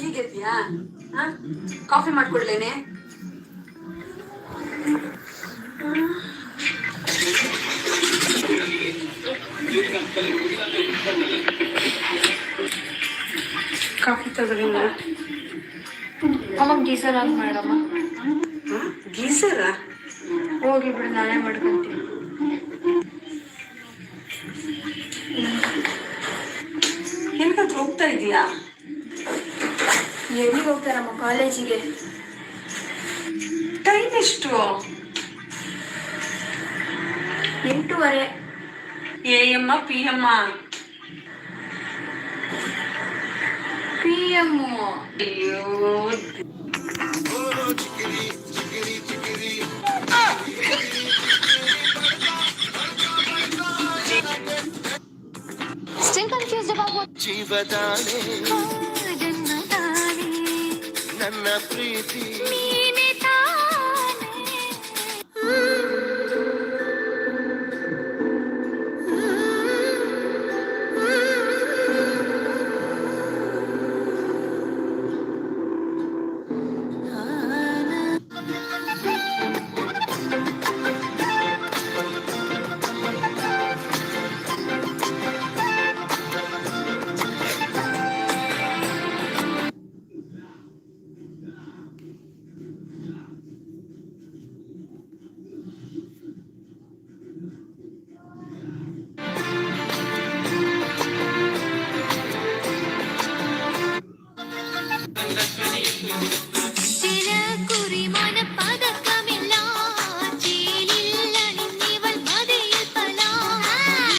ಹೀಗಿದ್ಯಾ? ಹಾ? Coffee ಮಾಡ್ಕೊಡ್ಲೇನೆ? Coffee ತಗೊಳ್ಳಿ ಅಮ್ಮ ಗೀಸರ್ ಆನ್ ಮಾಡಮ್ಮ. ಗೀಸರ? ಹೋಗಿ ಬಿಡು ನಾನೇ ಮಾಡ್ಕೊಂತೀನಿ. ಎಲ್ಗಾದ್ರೂ ಹೋಗ್ತಾ ಇದೀಯಾ? ಎಲ್ಲಿಗೆ ಹೋಗ್ತಾರಮ್ಮ ಕಾಲೇಜಿಗೆ ಟೈಮ್ ಎಷ್ಟು ಎಂಟೂವರೆ A M P M P M ಅಯ್ಯೋ Still confused about what ಜೀವದಾನೆ ಜನ್ಮದಾನೆ ನನ್ನ ಪ್ರೀತಿ. I'm